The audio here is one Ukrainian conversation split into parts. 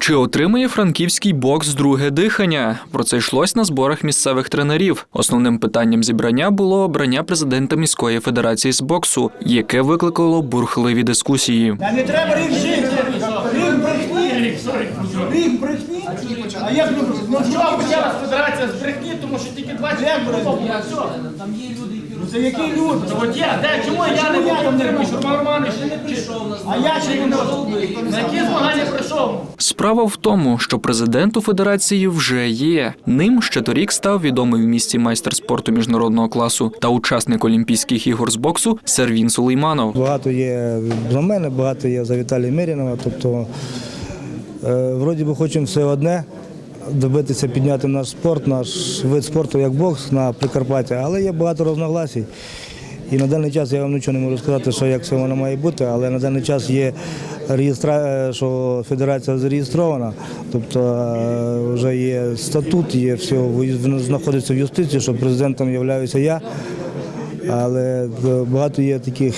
Чи отримає франківський бокс друге дихання? Про це йшлось на зборах місцевих тренерів. Основним питанням зібрання було обрання президента міської федерації з боксу, яке викликало бурхливі дискусії. Та не треба рік жити. Рік брехні. Рік брехні. А як ну, ну що почалась федерація з брехні, тому що тільки 20 Як брехні? років. Це які люди? Ну, От я, де, чому я не був там не був? Шурма Романович? А я чи не можу? На які? Справа в тому, що президент у федерації вже є. Ним ще торік став відомий в місті майстер спорту міжнародного класу та учасник Олімпійських ігор з боксу Сервін Сулейманов. Багато є за мене, багато є за Віталія Мирінова. Тобто, е, вроді би хочемо все одне добитися підняти наш спорт, наш вид спорту як бокс на Прикарпаття, але є багато розногласій. І на даний час я вам нічого не можу сказати, що як все воно має бути, але на даний час є реєстра, е, що федерація зареєстрована, тобто е, вже є статут, є все, знаходиться в юстиції, що президентом являюся я. Але е, багато є таких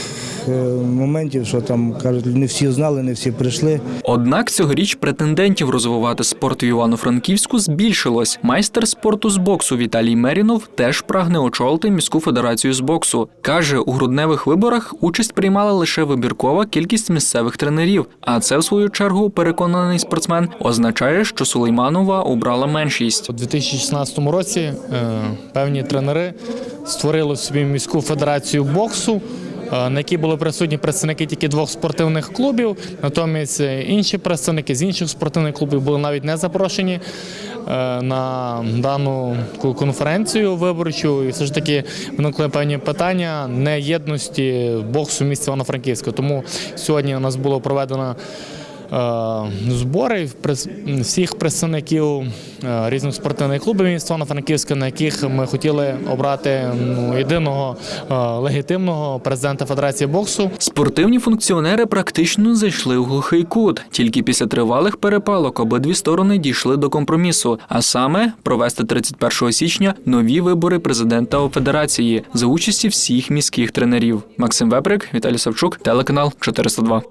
е, моментів, що там кажуть, не всі знали, не всі прийшли. Однак цьогоріч претендентів розвивати спорт в Івано-Франківську збільшилось. Майстер спорту з боксу Віталій Мерінов теж прагне очолити міську федерацію з боксу. каже, у грудневих виборах участь приймала лише вибіркова кількість місцевих тренерів. А це, в свою чергу, переконаний спортсмен, означає, що Сулейманова обрала меншість. У 2016 році е, певні тренери створили собі міську федерацію боксу. Е, На якій були присутні представники тільки двох спортивних клубів, натомість е, інші представники з інших спортивних клубів були навіть не запрошені е, на дану конференцію виборчу. І все ж таки виникли певні питання неєдності боксу в місті Івано-Франківська. Тому сьогодні у нас було проведено збори прес- всіх представників е, різних спортивних клубів Івано-Франківська, на яких ми хотіли обрати ну, єдиного е, легітимного президента Федерації боксу. Спортивні функціонери практично зайшли у глухий кут. Тільки після тривалих перепалок обидві сторони дійшли до компромісу, а саме провести 31 січня нові вибори президента у федерації за участі всіх міських тренерів. Максим Веприк, Віталій Савчук, телеканал 402.